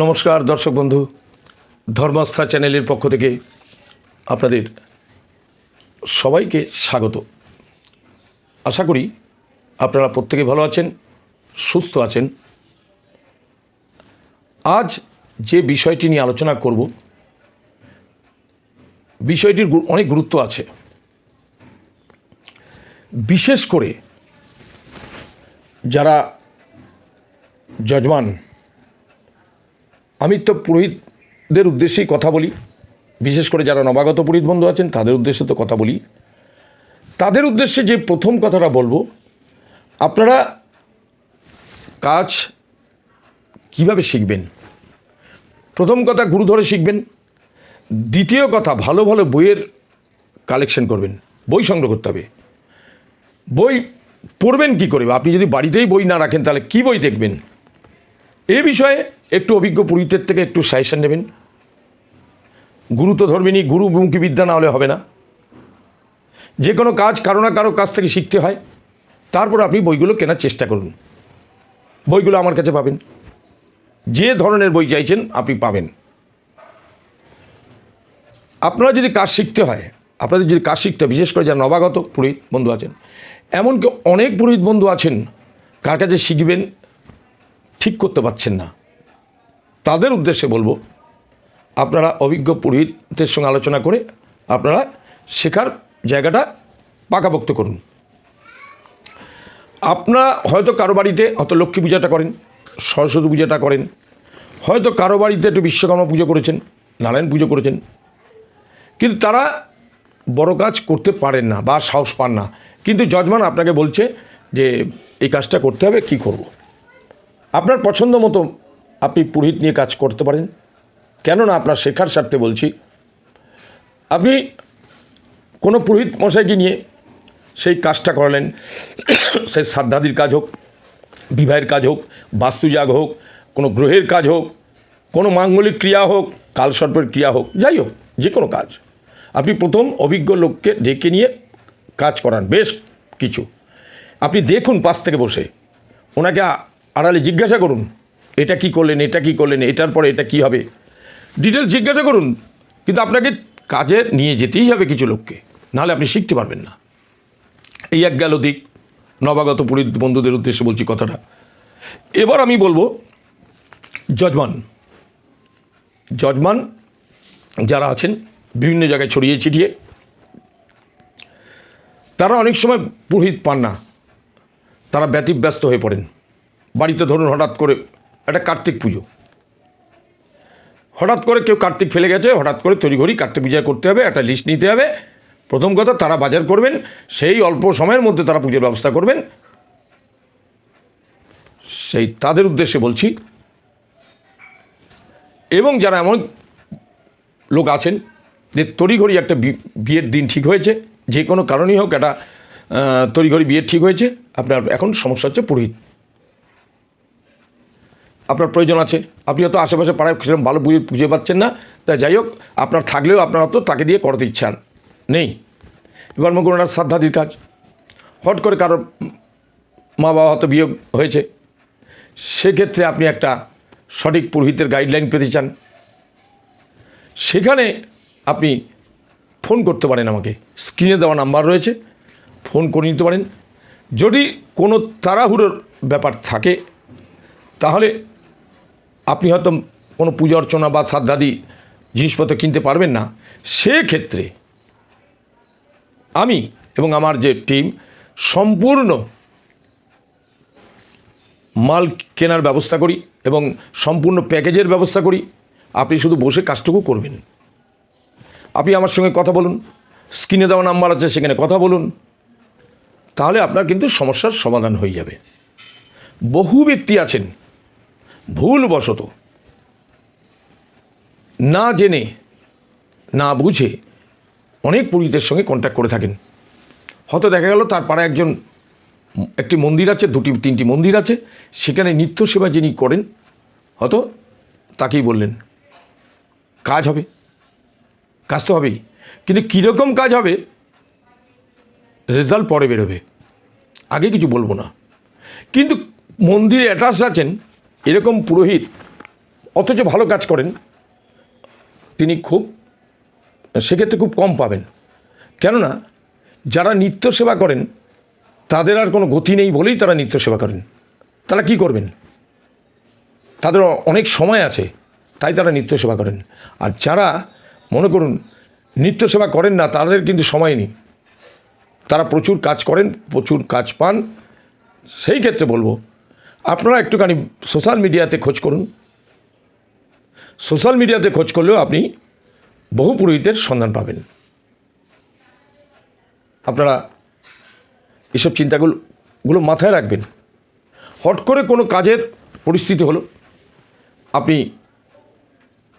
নমস্কার, দর্শক বন্ধু। ধর্মাস্থা চ্যানেলের পক্ষ থেকে আপনাদের সবাইকে স্বাগত। আশা করি আপনারা প্রত্যেকে ভালো আছেন, সুস্থ আছেন। আজ যে বিষয়টি নিয়ে আলোচনা করব, বিষয়টির অনেক গুরুত্ব আছে। বিশেষ করে যারা যজমান আমি তো পুরোহিতদের উদ্দেশ্যেই কথা বলি। বিশেষ করে যারা নবাগত পুরোহিত বন্ধু আছেন, তাদের উদ্দেশ্যে তো কথা বলি। তাদের উদ্দেশ্যে যে প্রথম কথাটা বলব, আপনারা কাজ কীভাবে শিখবেন? প্রথম কথা, গুরু ধরে শিখবেন। দ্বিতীয় কথা, ভালো ভালো বইয়ের কালেকশন করবেন। বই সংগ্রহ করতে হবে। বই পড়বেন কি করে? আপনি যদি বাড়িতেই বই না রাখেন, তাহলে কি বই দেখবেন? এ বিষয়ে একটু অভিজ্ঞ পুরোহিতের থেকে একটু সাজেশন নেবেন। গুরু তো ধরবেনই গুরুমুখী বিদ্যা না হলে হবে না। যে কোনো কাজ কারও না কারও কাছ থেকে শিখতে হয়। তারপর আপনি বইগুলো কেনার চেষ্টা করুন। বইগুলো আমার কাছে পাবেন। যে ধরনের বই চাইছেন আপনি পাবেন। আপনারা যদি কাজ শিখতে হয়, আপনাদের যদি কাজ শিখতে বিশেষ করে যারা নবাগত পুরোহিত বন্ধু আছেন, এমনকি অনেক পুরোহিত বন্ধু আছেন, কার কাছে শিখবেন ঠিক করতে পারছেন না। তাদের উদ্দেশ্যে বলব, আপনারা অভিজ্ঞ পুরোহিতদের সঙ্গে আলোচনা করে আপনারা শেখার জায়গাটা পাকাপোক্ত করুন আপনারা হয়তো কারও বাড়িতে হয়তো লক্ষ্মী পূজাটা করেন, সরস্বতী পূজাটা করেন, হয়তো কারও বাড়িতে একটু বিশ্বকর্মা পুজো করেছেন, নারায়ণ পুজো করেছেন, কিন্তু তারা বড় কাজ করতে পারেন না বা সাহস পান না কিন্তু জজমান আপনাকে বলছে যে, এই কাজটা করতে হবে, কি করব। আপনার পছন্দ মতো আপনি পুরোহিত নিয়ে কাজ করতে পারেন। কেননা আপনার শেখার স্বার্থে বলছি। আপনি কোনো পুরোহিত মশাইকে নিয়ে সেই কাজটা করালেন। সে শ্রাদ্ধাদির কাজ হোক, বিবাহের কাজ হোক বাস্তুজাগ হোক, কোনো গ্রহের কাজ হোক, কোনো মাঙ্গলিক ক্রিয়া হোক, কালসর্পের ক্রিয়া হোক, যাই হোক, যে কোনো কাজ। আপনি প্রথম অভিজ্ঞ লোককে ডেকে নিয়ে কাজ করান, বেশ কিছু। আপনি দেখুন পাশ থেকে বসে, ওনাকে আড়ালে জিজ্ঞাসা করুন এটা কি করলেন, এটা কি করলেন, এটার পরে এটা কি হবে? ডিটেলস জিজ্ঞাসা করুন। কিন্তু আপনাকে কাজে নিয়ে যেতেই হবে কিছু লোককে। নাহলে আপনি শিখতে পারবেন না। এই এক গেল দিক। নবাগত পুরীত বন্ধুদের উদ্দেশ্যে বলছি কথাটা। এবার আমি বলব, যজমান। যজমান যারা আছেন, বিভিন্ন জায়গায় ছড়িয়ে ছিটিয়ে, তারা অনেক সময় পুরোহিত পান না। তারা ব্যতিব্যস্ত হয়ে পড়েন। বাড়িতে ধরুন হঠাৎ করে একটা কার্তিক পুজো। হঠাৎ করে কেউ কার্তিক ফেলে গেছে, হঠাৎ করে তড়িঘড়ি কার্তিক পূজা করতে হবে, একটা লিস্ট নিতে হবে। প্রথম কথা, তারা বাজার করবেন, সেই অল্প সময়ের মধ্যে তারা পুজোর ব্যবস্থা করবেন। সেই তাদের উদ্দেশ্যে বলছি, এবং যারা এমন লোক আছেন যে তড়িঘড়ি একটা বিয়ের দিন ঠিক হয়েছে, যে কোনো কারণেই হোক একটা তড়িঘড়ি বিয়ে ঠিক হয়েছে, আপনার এখন সমস্যা হচ্ছে পুরোহিত। আপনার প্রয়োজন আছে। আপনি হয়তো আশেপাশে পাড়ায় সেরকম ভালো পুজো পুজো পাচ্ছেন না। তাই যাই হোক, আপনার থাকলেও আপনার হয়তো তাকে দিয়ে করতে ইচ্ছা নেই। এবার করুন একটা শ্রাদ্ধাদির কাজ। হট করে কারোর মা বাবা হয়তো বিয়োগ হয়েছে। সেক্ষেত্রে আপনি একটা সঠিক পুরোহিতের গাইডলাইন পেতে চান। সেখানে আপনি ফোন করতে পারেন আমাকে। স্ক্রিনে দেওয়া নাম্বার রয়েছে। ফোন করে নিতে পারেন। যদি কোনো তাড়াহুড়োর ব্যাপার থাকে, তাহলে আপনি হয়তো কোনো পূজা অর্চনা বা শ্রাদ্ধাদি জিনিসপত্র কিনতে পারবেন না। সেক্ষেত্রে আমি এবং আমার যে টিম সম্পূর্ণ মাল কেনার ব্যবস্থা করি এবং সম্পূর্ণ প্যাকেজের ব্যবস্থা করি। আপনি শুধু বসে কাজটুকু করবেন। আপনি আমার সঙ্গে কথা বলুন। স্ক্রিনে দেওয়া নাম্বার আছে, সেখানে কথা বলুন। তাহলে আপনার কিন্তু সমস্যার সমাধান হয়ে যাবে। বহু ব্যক্তি আছেন ভুলবশত। না জেনে, না বুঝে অনেক পুরোহিতের সঙ্গে কন্ট্যাক্ট করে থাকেন। হয়তো দেখা গেল তার পাড়ায় একজন, একটি মন্দির আছে, দুটি, তিনটি মন্দির আছে, সেখানে নিত্য সেবা যিনি করেন, হয়তো তাকেই বললেন, কাজ হবে, কাজ তো হবেই। কিন্তু কীরকম কাজ হবে রেজাল্ট পরে বেরোবে। আগে কিছু বলব না। কিন্তু মন্দিরে অ্যাটাচ আছেন এরকম পুরোহিত অথচ ভালো কাজ করেন। তিনি খুব, সেক্ষেত্রে খুব কম পাবেন। কেননা, যারা নিত্য সেবা করেন, তাদের আর কোনো গতি নেই বলেই তারা নিত্য সেবা করেন। তারা কি করবেন? তাদের অনেক সময় আছে, তাই তারা নিত্য সেবা করেন। আর যারা, মনে করুন, নিত্য সেবা করেন না, তাদের কিন্তু সময় নেই। তারা প্রচুর কাজ করেন, প্রচুর কাজ পান। সেই ক্ষেত্রে বলব আপনারা একটুখানি সোশ্যাল মিডিয়াতে খোঁজ করুন। সোশ্যাল মিডিয়াতে খোঁজ করলেও আপনি বহু পুরোহিতের সন্ধান পাবেন। আপনারা এসব চিন্তাগুলো, গুলো মাথায় রাখবেন। হট করে কোনো কাজের পরিস্থিতি হলো, আপনি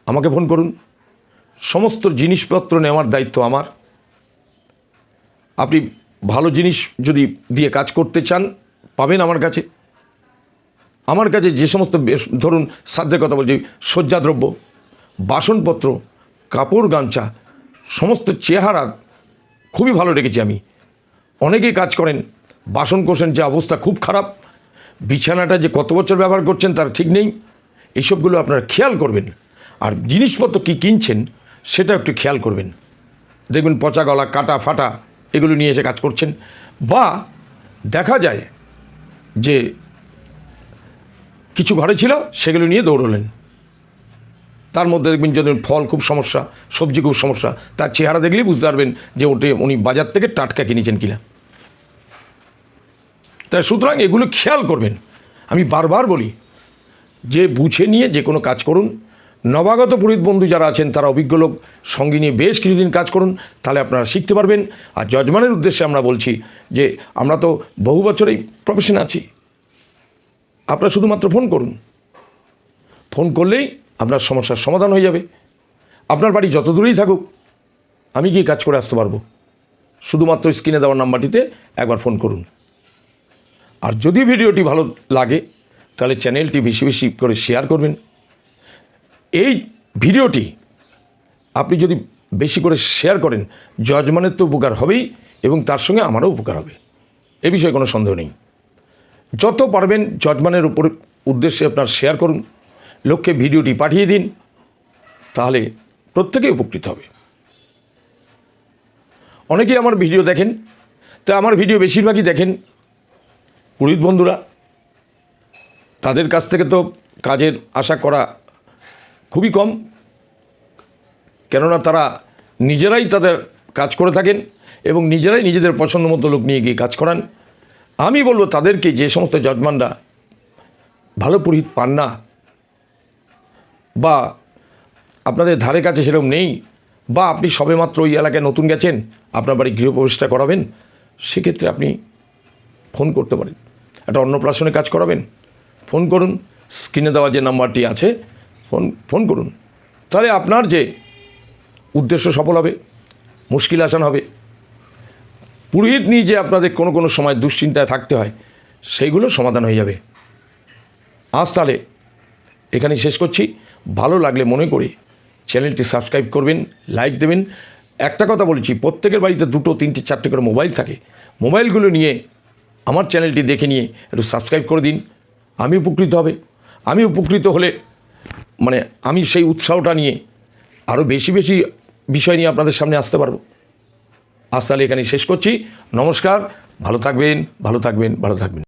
আমাকে ফোন করুন। সমস্ত জিনিসপত্র নেওয়ার দায়িত্ব আমার। আপনি ভালো জিনিস যদি দিয়ে কাজ করতে চান, পাবেন আমার কাছে। আমার কাছে যে সমস্ত ধরুন, সাধ্যের কথা বলছি, শয্যাদ্রব্য, বাসনপত্র, কাপড় গামছা, সমস্ত চেহারা খুবই ভালো রেখেছি আমি। অনেকেই কাজ করেন, বাসন কোষেন যে অবস্থা খুব খারাপ, বিছানাটা যে কত বছর ব্যবহার করছেন তার ঠিক নেই এইসবগুলো আপনারা খেয়াল করবেন। আর জিনিসপত্র কি কিনছেন, সেটা একটু খেয়াল করবেন। দেখবেন পচা গলা, কাটা ফাটা, এগুলো নিয়ে এসে কাজ করছেন। বা দেখা যায় যে কিছু ঘরে ছিল, সেগুলো নিয়ে দৌড়লেন। তার মধ্যে দেখবেন যদি ফল খুব সমস্যা, সবজি খুব সমস্যা। তার চেহারা দেখলেই বুঝতে পারবেন যে ওটি, উনি বাজার থেকে টাটকা কিনেছেন কিনা। তাই সুতরাং এগুলো খেয়াল করবেন। আমি বারবার বলি, যে বুঝে নিয়ে যে কোনো কাজ করুন। নবাগত পুরীত বন্ধু যারা আছেন, তারা অভিজ্ঞ লোক, সঙ্গে নিয়ে বেশ কিছুদিন কাজ করুন, তাহলে আপনারা শিখতে পারবেন। আর যজমানের উদ্দেশ্যে আমরা বলছি যে, আমরা তো বহু বছরেই প্রফেশনে আছি। আপনারা শুধুমাত্র ফোন করুন। ফোন করলেই আপনার সমস্যার সমাধান হয়ে যাবে। আপনার বাড়ি যত দূরেই থাকুক, আমি গিয়ে কাজ করে আসতে পারব। শুধুমাত্র স্ক্রিনে দেওয়ার নাম্বারটিতে একবার ফোন করুন। আর যদি ভিডিওটি ভালো লাগে, তাহলে চ্যানেলটি বেশি বেশি করে শেয়ার করবেন। এই ভিডিওটি আপনি যদি বেশি করে শেয়ার করেন, যজমানের তো উপকার হবেই এবং তার সঙ্গে আমারও উপকার হবে। এ বিষয়ে কোনো সন্দেহ নেই। যত পারবেন যজমানের উপর উদ্দেশ্যে আপনার শেয়ার করুন লোককে ভিডিওটি পাঠিয়ে দিন, তাহলে প্রত্যেকেই উপকৃত হবে। অনেকেই আমার ভিডিও দেখেন, তা আমার ভিডিও বেশিরভাগই দেখেন। পুরোহিত বন্ধুরা, তাদের কাছ থেকে তো কাজের আশা করা খুবই কম, কেননা তারা নিজেরাই তাদের কাজ করে থাকেন এবং নিজেরাই নিজেদের পছন্দ মতো লোক নিয়ে গিয়ে কাজ করান। আমি বলব তাদেরকে যে সমস্ত জজমানরা ভালো পুরোহিত পান না, বা আপনাদের ধারে কাছে সেরকম নেই, বা আপনি সবেমাত্র ওই এলাকায় নতুন গেছেন, আপনার বাড়ি গৃহপ্রবেশটা করাবেন, সেক্ষেত্রে আপনি ফোন করতে পারেন। একটা অন্নপ্রাশনে কাজ করাবেন, ফোন করুন, স্ক্রিনে দেওয়া যে নাম্বারটি আছে, ফোন ফোন করুন। তাহলে আপনার যে উদ্দেশ্য সফল হবে, মুশকিল আসান হবে পুরোহিত নিয়ে যে আপনাদের কোনো কোনো সময় দুশ্চিন্তায় থাকতে হয়, সেইগুলো সমাধান হয়ে যাবে। আজ তাহলে এখানেই শেষ করছি। ভালো লাগলে মনে করে চ্যানেলটি সাবস্ক্রাইব করবেন, লাইক দেবেন। একটা কথা বলছি, প্রত্যেকের বাড়িতে দুটো, তিনটে, চারটে করে মোবাইল থাকে। মোবাইলগুলো নিয়ে আমার চ্যানেলটি দেখে নিয়ে একটু সাবস্ক্রাইব করে দিন। আমি উপকৃত হবে। আমি উপকৃত হলে মানে আমি সেই উৎসাহটা নিয়ে আরও বেশি বেশি বিষয় নিয়ে আপনাদের সামনে আসতে পারব। আজ তাহলে এখানেই শেষ করছি। নমস্কার ভালো থাকবেন ভালো থাকবেন ভালো থাকবেন।